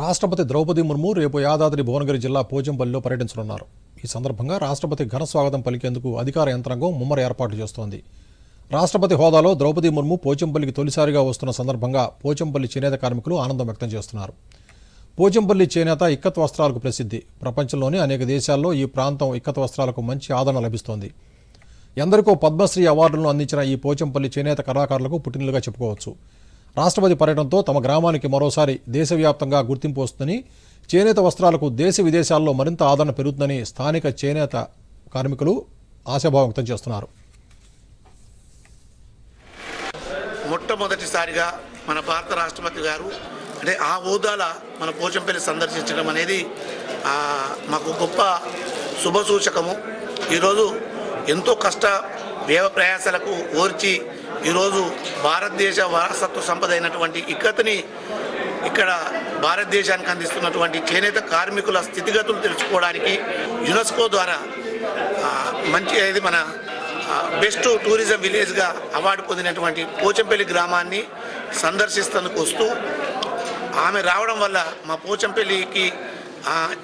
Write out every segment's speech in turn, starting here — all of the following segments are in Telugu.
రాష్ట్రపతి ద్రౌపది ముర్ము రేపు యాదాద్రి భువనగిరి జిల్లా పోచంపల్లిలో పర్యటించనున్నారు. ఈ సందర్భంగా రాష్ట్రపతి ఘన స్వాగతం పలికేందుకు అధికార యంత్రాంగం ముమ్మర ఏర్పాట్లు చేస్తోంది. రాష్ట్రపతి హోదాలో ద్రౌపది ముర్ము పోచంపల్లికి తొలిసారిగా వస్తున్న సందర్భంగా పోచంపల్లి చేనేత కార్మికులు ఆనందం వ్యక్తం చేస్తున్నారు. పోచంపల్లి చేనేత ఇక్కత్ వస్త్రాలకు ప్రసిద్ధి. ప్రపంచంలోని అనేక దేశాల్లో ఈ ప్రాంతం ఇక్కత్ వస్త్రాలకు మంచి ఆదరణ లభిస్తోంది. ఎందరికో పద్మశ్రీ అవార్డులను అందించిన ఈ పోచంపల్లి చేనేత కళాకారులకు పుట్టినలుగా చెప్పుకోవచ్చు. రాష్ట్రపతి పర్యటనతో తమ గ్రామానికి మరోసారి దేశవ్యాప్తంగా గుర్తింపు వస్తుందని చేనేత వస్త్రాలకు దేశ విదేశాల్లో మరింత ఆదరణ పెరుగుతుందని స్థానిక చేనేత కార్మికులు ఆశాభావం వ్యక్తం చేస్తున్నారు. మొట్టమొదటిసారిగా మన భారత రాష్ట్రపతి గారు అంటే ఆ హోదాల మన పోచంపల్లి సందర్శించడం అనేది మాకు గొప్ప శుభసూచకము. ఈరోజు ఎంతో కష్ట వ్యయ ప్రయాసాలకు ఓర్చి ఈరోజు భారతదేశ వారసత్వ సంపద అయినటువంటి ఇక్కతని ఇక్కడ భారతదేశానికి అందిస్తున్నటువంటి చేనేత కార్మికుల స్థితిగతులు తెలుసుకోవడానికి యునెస్కో ద్వారా మంచి ఇది మన బెస్ట్ టూరిజం విలేజ్గా అవార్డు పొందినటువంటి పోచంపల్లి గ్రామాన్ని సందర్శిస్తందుకు వస్తూ ఆమె రావడం వల్ల మా పోచంపల్లికి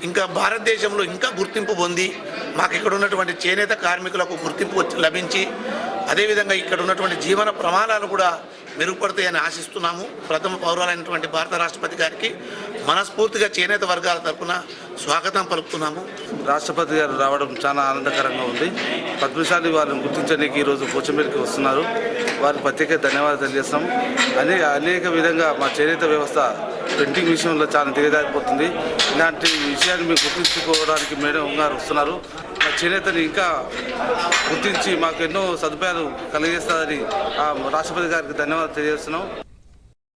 ఇంకా భారతదేశంలో ఇంకా గుర్తింపు పొంది మాకు ఇక్కడ ఉన్నటువంటి చేనేత కార్మికులకు గుర్తింపు వచ్చి- లభించి అదేవిధంగా ఇక్కడ ఉన్నటువంటి జీవన ప్రమాణాలు కూడా మెరుగుపడతాయని ఆశిస్తున్నాము. ప్రథమ పౌరాలైనటువంటి భారత రాష్ట్రపతి గారికి మనస్ఫూర్తిగా చేనేత వర్గాల తరపున స్వాగతం పలుకుతున్నాము. రాష్ట్రపతి గారు రావడం చాలా ఆనందకరంగా ఉంది. పద్మశాలి వారిని గుర్తించడానికి ఈరోజు కూచంబేరికి వస్తున్నారు. వారికి ప్రత్యేక ధన్యవాదాలు తెలియజేస్తాం. అనేక అనేక విధంగా మా చేనేత వ్యవస్థ ప్రింటింగ్ విషయంలో చాలా దిగజారిపోతుంది. ఇలాంటి విషయాన్ని మేము గుర్తించుకోవడానికి మేడం గారు వస్తున్నారు. మా చేనేతని ఇంకా గుర్తించి మాకు ఎన్నో సదుపాయాలు కలిగిస్తారని ఆ రాష్ట్రపతి గారికి ధన్యవాదాలు తెలియజేస్తున్నాం.